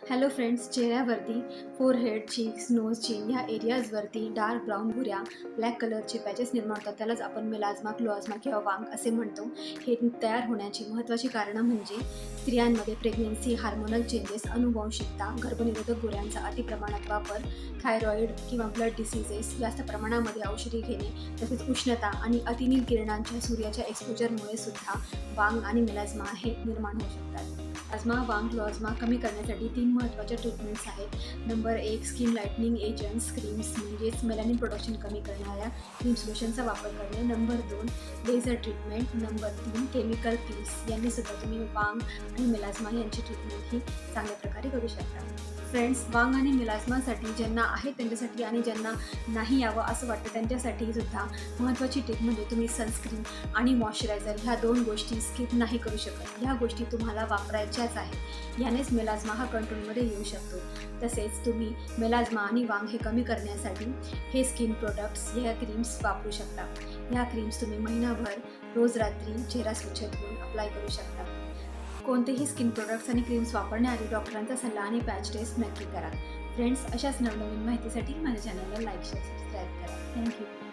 Hello friends चेहऱ्यावरती forehead cheeks nose chin ह्या एरियाजवरती डार्क ब्राऊन भुऱ्या ब्लॅक कलरचे पॅचेस निर्माण होतात. त्यालाच आपण मेलाझ्मा क्लोआजमा किंवा वांग असे म्हणतो. हे तयार होण्याची महत्त्वाची कारणं म्हणजे स्त्रियांमध्ये प्रेग्नेन्सी हार्मोनल चेंजेस अनुवंशिकता गर्भनिरोधक गोळ्यांचा अतिप्रमाणात वापर थायरॉईड किंवा ब्लड डिसीजेस जास्त प्रमाणामध्ये औषधी घेणे तसेच उष्णता आणि अतिनील किरणांच्या सूर्याच्या एक्सपोजरमुळे सुद्धा वांग आणि मेलाझ्मा हे निर्माण होऊ शकतात. प्लाझ्मा वांग प्लाझ्मा कमी करण्यासाठी तीन महत्त्वाच्या ट्रीटमेंट्स आहेत. नंबर एक स्किन लाईटनिंग एजंट्स क्रीम्स म्हणजेच मेलॅनिन प्रोडक्शन कमी करणाऱ्या क्रीम सोल्युशनचा वापर करणे. नंबर दोन लेझर ट्रीटमेंट नंबर तीन केमिकल पील्स यांनी सुद्धा तुम्ही वांग आणि मेलाझ्मा यांची ट्रीटमेंट ही चांगल्या प्रकारे करू शकता. फ्रेंड्स वांग आणि मिलाजमासाठी ज्यांना आहे त्यांच्यासाठी आणि ज्यांना नाही यावं असं वाटतं त्यांच्यासाठी सुद्धा महत्त्वाची टिप म्हणजे तुम्ही सनस्क्रीन आणि मॉइश्चरायझर ह्या दोन गोष्टी स्किप नाही करू शकत. ह्या गोष्टी तुम्हाला वापरायच्या वापरायच्याच आहे. यानेच मेलाझ्मा हा कंट्रोलमध्ये येऊ शकतो. तसेच तुम्ही मेलाझ्मा आणि वांग हे कमी करण्यासाठी हे स्किन प्रोडक्ट्स ह्या क्रीम्स वापरू शकता. ह्या क्रीम्स तुम्ही महिनाभर रोज रात्री चेहरा स्वच्छ धुवून अप्लाय करू शकता. कोणतेही स्किन प्रोडक्ट्स आणि क्रीम्स वापरण्याआधी डॉक्टरांचा सल्ला आणि पॅच टेस्ट नक्की करा. फ्रेंड्स अशाच नवनवीन माहितीसाठी माझ्या चॅनलला लाईक शेअर सबस्क्राईब करा. Thank you